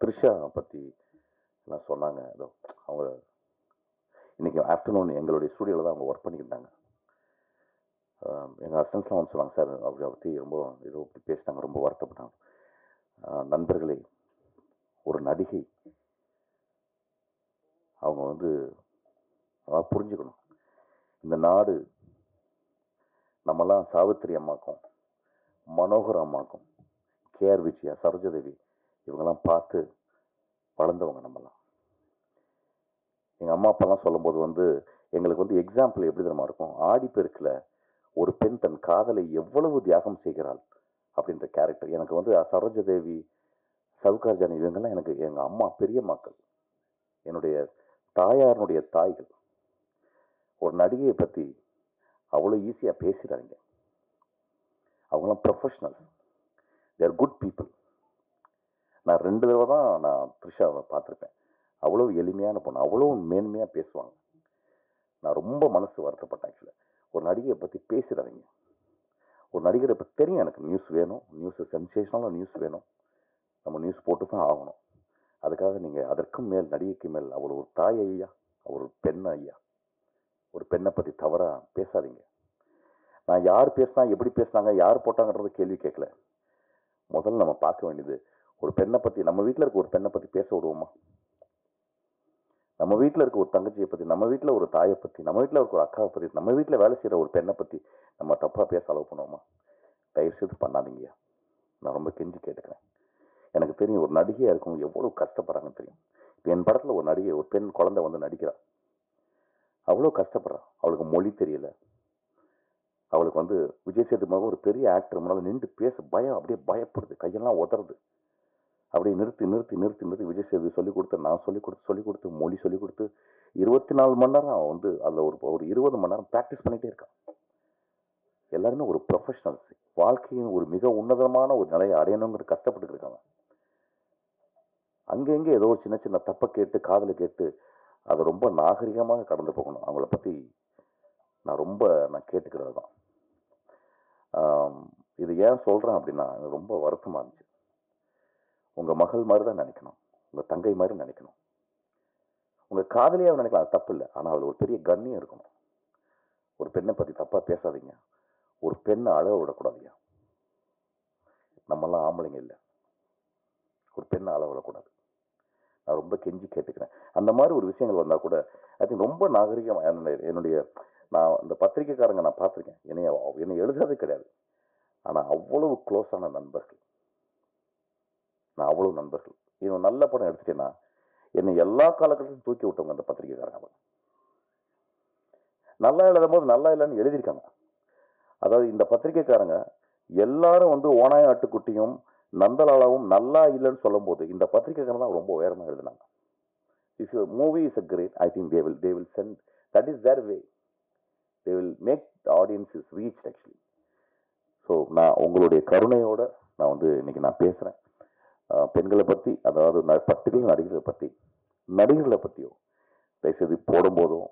த்ரிஷா பற்றி எல்லாம் சொன்னாங்க. ஏதோ அவங்க இன்னைக்கு ஆஃப்டர்நூன் எங்களுடைய ஸ்டூடியோவில் தான் அவங்க ஒர்க் பண்ணிக்கிட்டாங்க. எங்கள் அசன்ஸ்லாம் வந்து சொன்னாங்க சார் அப்படி பற்றி ரொம்ப ஏதோ இப்படி பேசினாங்க ரொம்ப வருத்தப்பட்டாங்க. நண்பர்களே ஒரு நடிகை. அவங்க வந்து புரிஞ்சுக்கணும். இந்த நாடு நம்மலாம் சாவித்திரி அம்மாக்கும் மனோகர் அம்மாக்கும் கேஆர் விஜயா சரோஜதேவி இவங்கெல்லாம் பார்த்து வளர்ந்தவங்க நம்மலாம் எங்கள் அம்மா அப்பாலாம் சொல்லும்போது வந்து எங்களுக்கு வந்து எக்ஸாம்பிள் எப்படி தெரியுமா இருக்கும்? ஆடிப்பெருக்கில் ஒரு பெண் தன் காதலை எவ்வளவு தியாகம் செய்கிறாள் அப்படின்ற கேரக்டர் எனக்கு வந்து சரோஜதேவி சவுகார்ஜானி இவங்கெல்லாம் எனக்கு எங்கள் அம்மா பெரியம்மாக்கள். என்னுடைய தாயாரனுடைய தாய்கள். ஒரு நடிகையை பற்றி அவ்வளோ ஈஸியாக பேசுகிறாங்க அவங்களாம் ப்ரொஃபஷ்னல்ஸ் தேர் குட் பீப்புள் நான் ரெண்டு தடவை தான் நான் த்ரிஷாவை பார்த்துருப்பேன். அவ்வளோ எளிமையான பொண்ணு. அவ்வளோ மேன்மையாக பேசுவாங்க. நான் ரொம்ப மனசு வருத்தப்பட்டேன் ஆக்சுவலாக ஒரு நடிகையை பற்றி பேசுகிறாங்க ஒரு நடிகரை பற்றி தெரியும் எனக்கு நியூஸ் வேணும். நியூஸ் சென்சேஷனலாக நியூஸ் வேணும். நம்ம நியூஸ் போட்டு தான் ஆகணும். அதுக்காக நீங்கள் அதற்கும் மேல் நடிகைக்கு மேல் அவள் ஒரு தாய் ஐயா அவர் ஒரு பெண் ஐயா. ஒரு பெண்ணை பற்றி தவறாக பேசாதீங்க. நான் யார் பேசினா எப்படி பேசினாங்க யார் போட்டாங்கன்றது கேள்வி கேட்கல. முதல்ல நம்ம பார்க்க வேண்டியது ஒரு பெண்ணை பற்றி நம்ம வீட்டில் இருக்க ஒரு பெண்ணை பற்றி பேச விடுவோமா? நம்ம வீட்டில் இருக்க ஒரு தங்கச்சியை பற்றி நம்ம வீட்டில் ஒரு தாயை பற்றி நம்ம வீட்டில் இருக்க ஒரு அக்காவை பற்றி நம்ம வீட்டில் வேலை செய்கிற ஒரு பெண்ணை பற்றி நம்ம தப்பாக பேச அளவு பண்ணுவோமா? தயவு செய்து பண்ணாதீங்கய்யா நான் ரொம்ப கெஞ்சி கேட்டுக்கிறேன். எனக்கு தெரியும் ஒரு நடிகையாக இருக்கும் எவ்வளோ கஷ்டப்படுறாங்கன்னு தெரியும். இப்போ என் படத்தில் ஒரு நடிகை ஒரு பெண் குழந்தை வந்து நடிக்கிறா. அவ்வளோ கஷ்டப்படுறா. அவளுக்கு மொழி தெரியல. அவளுக்கு வந்து விஜய் சேதுமாக ஒரு பெரிய ஆக்டர் முன்னால் நின்று பேச பயம் அப்படியே பயப்படுது. கையெல்லாம் உதறது. அதை நிறுத்தி நிறுத்தி நிறுத்தி நிறுத்தி விஜய் சேது சொல்லி கொடுத்து நான் சொல்லிக் கொடுத்து சொல்லிக் கொடுத்து மொழி சொல்லிக் கொடுத்து இருபத்தி நாலு மணி நேரம் அவன் வந்து அதில் ஒரு ஒரு இருபது மணி நேரம் ப்ராக்டிஸ் பண்ணிகிட்டே இருக்கான். எல்லாருமே ஒரு ப்ரொஃபஷனல்ஸ் வாழ்க்கையின் ஒரு மிக உன்னதமான ஒரு நிலையை அடையணுங்கிற கஷ்டப்பட்டு இருக்காங்க அங்கங்கே ஏதோ ஒரு சின்ன சின்ன தப்பை கேட்டு காதில் கேட்டு அதை ரொம்ப நாகரிகமாக கடந்து போகணும். அவங்கள பற்றி நான் ரொம்ப நான் கேட்டுக்கிறது தான் இது ஏன் சொல்கிறேன் அப்படின்னா எனக்கு ரொம்ப வருத்தமாக இருந்துச்சு. உங்கள் மகள் மாதிரி தான் நினைக்கணும். உங்கள் தங்கை மாதிரி நினைக்கணும். உங்கள் காதலியாக நினைக்கலாம் அது தப்பு இல்லை ஆனால் அதில் ஒரு பெரிய கண்ணியம் இருக்கணும். ஒரு பெண்ணை பற்றி தப்பாக பேசாதீங்க. ஒரு பெண்ணை அழ விடக்கூடாதுங்க நம்மெல்லாம் ஆம்பளைங்க இல்லை. ஒரு பெண்ணை அழ விடக்கூடாது. நான் ரொம்ப கெஞ்சி கேட்டுக்கிறேன். அந்த மாதிரி ஒரு விஷயங்கள் வந்தால் கூட ஐ திங்க் ரொம்ப நாகரிகம் என்னுடைய நான் இந்த பத்திரிக்கைக்காரங்க நான் பார்த்துருக்கேன். என்னைய என்னை எழுதாதே கிடையாது. ஆனால் அவ்வளவு க்ளோஸான நண்பர்கள். நான் அவ்வளவு நண்பர்கள். இவன் நல்ல படம் எடுத்துட்டேன்னா என்னை எல்லா காலகட்டத்திலும் தூக்கி விட்டவங்க அந்த பத்திரிக்கைக்காரங்க அவன். நல்லா எழுதும் போது நல்லா இல்லைன்னு எழுதியிருக்காங்க. அதாவது இந்த பத்திரிக்கைக்காரங்க எல்லாரும் வந்து ஓனாய ஆட்டுக்குட்டியும் நந்தலாலாவும் நல்லா இல்லைன்னு சொல்லும்போது இந்த பத்திரிக்கைக்காரங்க தான் ரொம்ப உயரமாக எழுதினாங்க. If you movie is a great I think they will they will send that is their way they will make the audience is reach actually so நான் உங்களுடைய கருணையோடு நான் வந்து இன்னைக்கு நான் பேசுகிறேன் பெண்களை பற்றி அதாவது பர்டிகுலர் நடிகர்களை பற்றி நடிகர்களை பற்றியும் தயவுசெய்து போடும்போதும்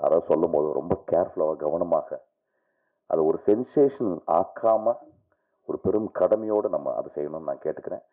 யாராவது சொல்லும் போதும் ரொம்ப கேர்ஃபுல்லாக கவனமாக அதை ஒரு சென்சேஷன் ஆக்காமல் ஒரு பெரும் கடமையோடு நம்ம அதை செய்யணும்னு நான் கேட்டுக்கிறேன்.